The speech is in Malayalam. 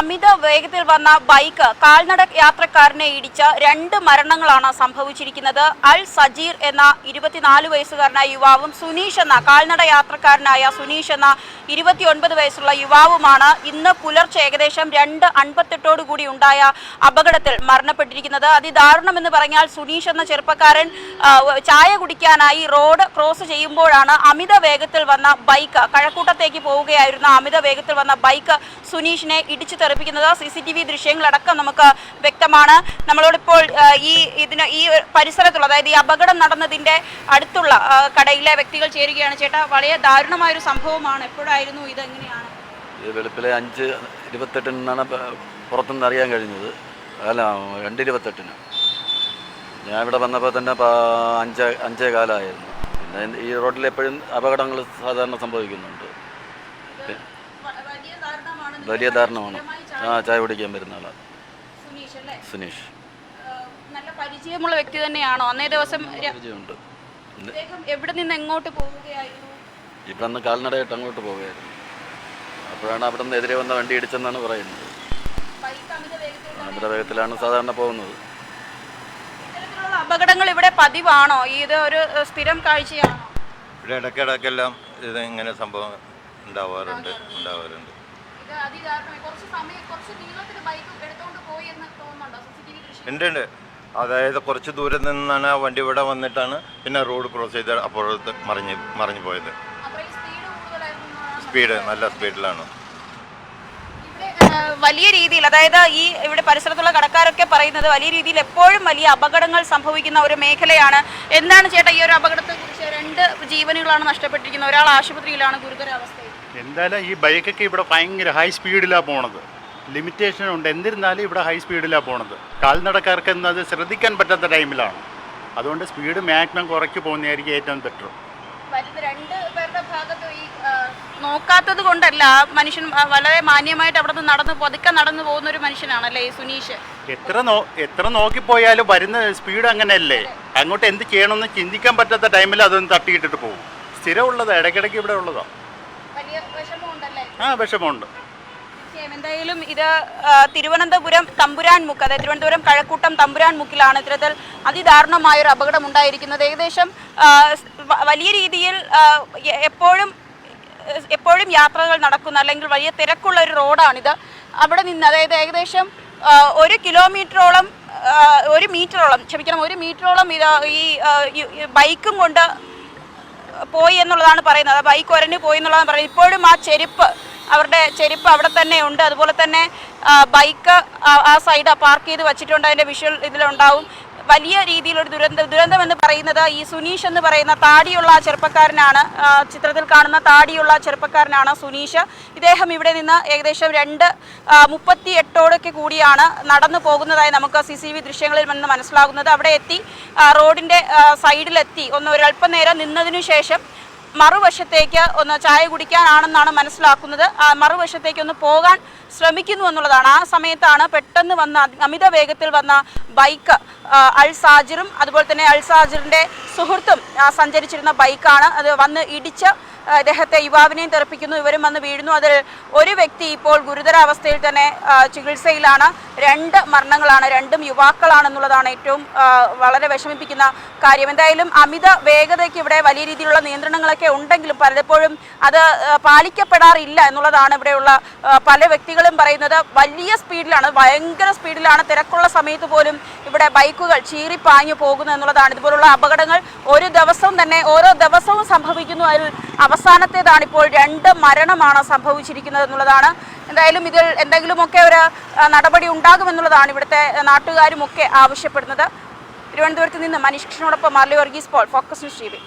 അമിത വേഗത്തിൽ വന്ന ബൈക്ക് കാൽനട യാത്രക്കാരനെ ഇടിച്ച രണ്ട് മരണങ്ങളാണ് സംഭവിച്ചിരിക്കുന്നത്. അൽ സജീർ എന്ന ഇരുപത്തിനാല് വയസ്സുകാരനായ യുവാവും സുനീഷ് എന്ന കാൽനട യാത്രക്കാരനായ സുനീഷ് എന്ന ഇരുപത്തിയൊൻപത് വയസ്സുള്ള യുവാവുമാണ് ഇന്ന് പുലർച്ചെ ഏകദേശം രണ്ട് അൻപത്തെട്ടോടുകൂടി ഉണ്ടായ അപകടത്തിൽ മരണപ്പെട്ടിരിക്കുന്നത്. അതിദാരുണമെന്ന് പറഞ്ഞാൽ സുനീഷ് എന്ന ചെറുപ്പക്കാരൻ ചായ കുടിക്കാനായി റോഡ് ക്രോസ് ചെയ്യുമ്പോഴാണ് അമിത വേഗത്തിൽ വന്ന ബൈക്ക് കഴക്കൂട്ടത്തേക്ക് പോവുകയായിരുന്ന. അമിത വേഗത്തിൽ വന്ന ബൈക്ക് സുനീഷിനെ ഇടിച്ചു തെറിപ്പിക്കുന്നത് സി സി ടി വി ദൃശ്യങ്ങളടക്കം നമുക്ക് വ്യക്തമാണ്. നമ്മളോടിപ്പോൾ ഈ ഇതിന് ഈ പരിസരത്തുള്ള അതായത് ഈ അപകടം നടന്നതിന്റെ അടുത്തുള്ള കടയിലെ വ്യക്തികൾ ചേരുകയാണ്. ചേട്ടാ വളരെ ദാരുണമായൊരു സംഭവമാണ്. എപ്പോഴായിരുന്നു ഇത് എങ്ങനെയാണ്? ഇത് വെളുപ്പിലെ അഞ്ച് ഇരുപത്തെട്ടിനാണ് പുറത്തുനിന്ന് അറിയാൻ കഴിഞ്ഞത്. അല്ല രണ്ട് ഇരുപത്തെട്ടിന് ഞാൻ ഇവിടെ വന്നപ്പോൾ തന്നെ അഞ്ച് അഞ്ചേ കാലമായിരുന്നു പിന്നെ ഈ റോഡിൽ എപ്പോഴും അപകടങ്ങൾ സാധാരണ സംഭവിക്കുന്നുണ്ട്. വലിയ ധാരണമാണ്. ആ ചായ കുടിക്കാൻ വരുന്ന ആളാണ് സുനീഷ് നല്ല പരിചയമുള്ള വ്യക്തി തന്നെയാണോ? അന്നേ ദിവസം പരിചയമുണ്ട്. എവിടെ നിന്ന് എങ്ങോട്ട് പോവുകയായിരുന്നു? ഇവിടെ നിന്ന് കാൽനടയായിട്ട് അങ്ങോട്ട് പോവുകയായിരുന്നു. അപ്പോഴാണ് അവിടെ നിന്ന് എതിരെ വന്ന വണ്ടി ഇടിച്ചെന്നാണ് പറയുന്നത്. അമിത വേഗത്തിലാണ് സാധാരണ പോകുന്നത്. അപകടങ്ങൾ ഇവിടെ പതിവാണോ? ഇത് ഒരു സ്ഥിരം കാഴ്ചയാണോ? ഇവിടെ ഇടയ്ക്കിടയ്ക്കെല്ലാം ഇത് ഇങ്ങനെ സംഭവം ഉണ്ടാവാറുണ്ട് ഉണ്ടാവാറുണ്ട്. ഉണ്ട് ഉണ്ട്. അതായത് കുറച്ച് ദൂരെ നിന്നാണ് ആ വണ്ടി ഇവിടെ വന്നിട്ടാണ് പിന്നെ റോഡ് ക്രോസ് ചെയ്ത് അപ്പോഴത്തെ മറിഞ്ഞ് മറിഞ്ഞു പോയത്. സ്പീഡ് നല്ല സ്പീഡിലാണ്. വലിയ രീതിയിൽ അതായത് ഈ ഇവിടെ പരിസരത്തുള്ള കടക്കാരൊക്കെ പറയുന്നത് വലിയ രീതിയിൽ എപ്പോഴും വലിയ അപകടങ്ങൾ സംഭവിക്കുന്ന ഒരു മേഖലയാണ്. എന്താണ് ചേട്ടാ ഈ ഒരു അപകടത്തെ കുറിച്ച് രണ്ട് ജീവനുകളാണ് നഷ്ടപ്പെട്ടിരിക്കുന്നത്? ഒരാൾ ആശുപത്രിയിലാണ് ഗുരുതരാവസ്ഥ എന്തായാലും ഈ ബൈക്കൊക്കെ ഇവിടെ ഭയങ്കര ഹൈ സ്പീഡിലാണ് പോണത്. ലിമിറ്റേഷൻ ഉണ്ട്. എന്നിരുന്നാലും ഇവിടെ ഹൈ സ്പീഡിലാണ് പോണത്. കാൽനടക്കാർക്ക് എന്നത് ശ്രദ്ധിക്കാൻ പറ്റാത്ത ടൈമിലാണ് അതുകൊണ്ട് സ്പീഡ് മാക്സിമം കുറയ്ക്ക് പോകുന്നതായിരിക്കും ഏറ്റവും ബെറ്റർ വരുന്ന രണ്ട് പേരുടെ ഭാഗത്ത് ഈ ആ, നോക്കാത്തത് കൊണ്ടല്ല ആ മനുഷ്യൻ വളരെ മാന്യമായിട്ട് അവിടെ നിന്ന് നടന്ന് പതുക്കെ നടന്നു പോകുന്ന ഒരു മനുഷ്യനാണല്ലേ ഈ സുനീഷ്? എത്ര നോ എത്ര നോക്കിപ്പോയാലും വരുന്ന സ്പീഡ് അങ്ങനെയല്ലേ? അങ്ങോട്ട് എന്ത് ചെയ്യണമെന്ന് ചിന്തിക്കാൻ പറ്റാത്ത ടൈമിൽ അതൊന്ന് തട്ടിയിട്ടിട്ട് പോകും. സ്ഥിരമുള്ളത് ഇടയ്ക്കിടയ്ക്ക് ഇവിടെ ഉള്ളതോ. ആ വിഷമമുണ്ട്. എന്തായാലും ഇത് തിരുവനന്തപുരം തമ്പുരാൻ മുക്ക് അതായത് തിരുവനന്തപുരം കഴക്കൂട്ടം തമ്പുരാൻ മുക്കിലാണ് ഇത്തരത്തിൽ അതിദാരുണമായ ഒരു അപകടം ഉണ്ടായിരിക്കുന്നത്. ഏകദേശം വലിയ രീതിയിൽ എപ്പോഴും എപ്പോഴും യാത്രകൾ നടക്കുന്ന അല്ലെങ്കിൽ വലിയ തിരക്കുള്ള ഒരു റോഡാണിത്. അവിടെ നിന്ന് അതായത് ഏകദേശം ഒരു കിലോമീറ്ററോളം ഒരു മീറ്ററോളം ക്ഷമിക്കണം ഒരു മീറ്ററോളം ഇത് ഈ ബൈക്കും കൊണ്ട് പോയി എന്നുള്ളതാണ് പറയുന്നത്. ബൈക്ക് ഒരഞ്ഞു പോയി എന്നുള്ളതാണ് പറയുന്നത്. ഇപ്പോഴും ആ ചെരുപ്പ് അവരുടെ ചെരുപ്പ് അവിടെ തന്നെ ഉണ്ട്. അതുപോലെ തന്നെ ബൈക്ക് ആ സൈഡ് പാർക്ക് ചെയ്ത് വെച്ചിട്ടുണ്ട്. അതിന്റെ വിഷ്വൽ ഇതിലുണ്ടാവും. വലിയ രീതിയിലൊരു ദുരന്ത ദുരന്തം എന്ന് പറയുന്നത് ഈ സുനീഷ് എന്ന് പറയുന്ന താടിയുള്ള ചെറുപ്പക്കാരനാണ്. ചിത്രത്തിൽ കാണുന്ന താടിയുള്ള ചെറുപ്പക്കാരനാണ് സുനീഷ്. ഇദ്ദേഹം ഇവിടെ നിന്ന് ഏകദേശം രണ്ട് മുപ്പത്തി എട്ടോടൊക്കെ കൂടിയാണ് നടന്നു പോകുന്നതായി നമുക്ക് സി സി വി ദൃശ്യങ്ങളിൽ നിന്ന് മനസ്സിലാകുന്നത്. അവിടെ എത്തി റോഡിന്റെ സൈഡിലെത്തി. ഒന്ന് ഒരല്പനേരം നിന്നതിനു ശേഷം മറുവശത്തേക്ക് ഒന്ന് ചായ കുടിക്കാനാണെന്നാണ് മനസ്സിലാക്കുന്നത്. മറുവശത്തേക്ക് ഒന്ന് പോകാൻ ശ്രമിക്കുന്നു എന്നുള്ളതാണ്. ആ സമയത്താണ് പെട്ടെന്ന് വന്ന അമിത വേഗത്തിൽ വന്ന ബൈക്ക് അൽ സാജിറും അതുപോലെ തന്നെ അൽ സുഹൃത്തും സഞ്ചരിച്ചിരുന്ന ബൈക്കാണ് അത് വന്ന് ഇടിച്ച് ആ, ഇദ്ദേഹത്തെ യുവാവിനെയും തെറപ്പിക്കുന്നു ഇവരും വന്ന് വീഴുന്നു. അതിൽ ഒരു വ്യക്തി ഇപ്പോൾ ഗുരുതരാവസ്ഥയിൽ തന്നെ ചികിത്സയിലാണ്. രണ്ട് മരണങ്ങളാണ് രണ്ടും യുവാക്കളാണെന്നുള്ളതാണ് ഏറ്റവും വളരെ വിഷമിപ്പിക്കുന്ന കാര്യം. എന്തായാലും അമിത വേഗതയ്ക്ക് ഇവിടെ വലിയ രീതിയിലുള്ള നിയന്ത്രണങ്ങളൊക്കെ ഉണ്ടെങ്കിലും പലപ്പോഴും അത് പാലിക്കപ്പെടാറില്ല എന്നുള്ളതാണ് ഇവിടെയുള്ള പല വ്യക്തികളും പറയുന്നത്. വലിയ സ്പീഡിലാണ് ഭയങ്കര സ്പീഡിലാണ്. തിരക്കുള്ള സമയത്ത് പോലും ഇവിടെ ബൈക്കുകൾ ചീറിപ്പാഞ്ഞു പോകുന്നു എന്നുള്ളതാണ്. ഇതുപോലുള്ള അപകടങ്ങൾ ഒരു ദിവസവും തന്നെ ഓരോ ദിവസവും സംഭവിക്കുന്നു. അതിൽ അവസാനത്തേതാണ് ഇപ്പോൾ രണ്ട് മരണമാണ് സംഭവിച്ചിരിക്കുന്നത് എന്നുള്ളതാണ്. എന്തായാലും ഇതിൽ എന്തെങ്കിലുമൊക്കെ ഒരു നടപടി ഉണ്ടാകുമെന്നുള്ളതാണ് ഇവിടുത്തെ നാട്ടുകാരുമൊക്കെ ആവശ്യപ്പെടുന്നത്. തിരുവനന്തപുരത്ത് നിന്ന് Manish കൃഷ്ണനോടൊപ്പം Marly Varghese Paul focus news T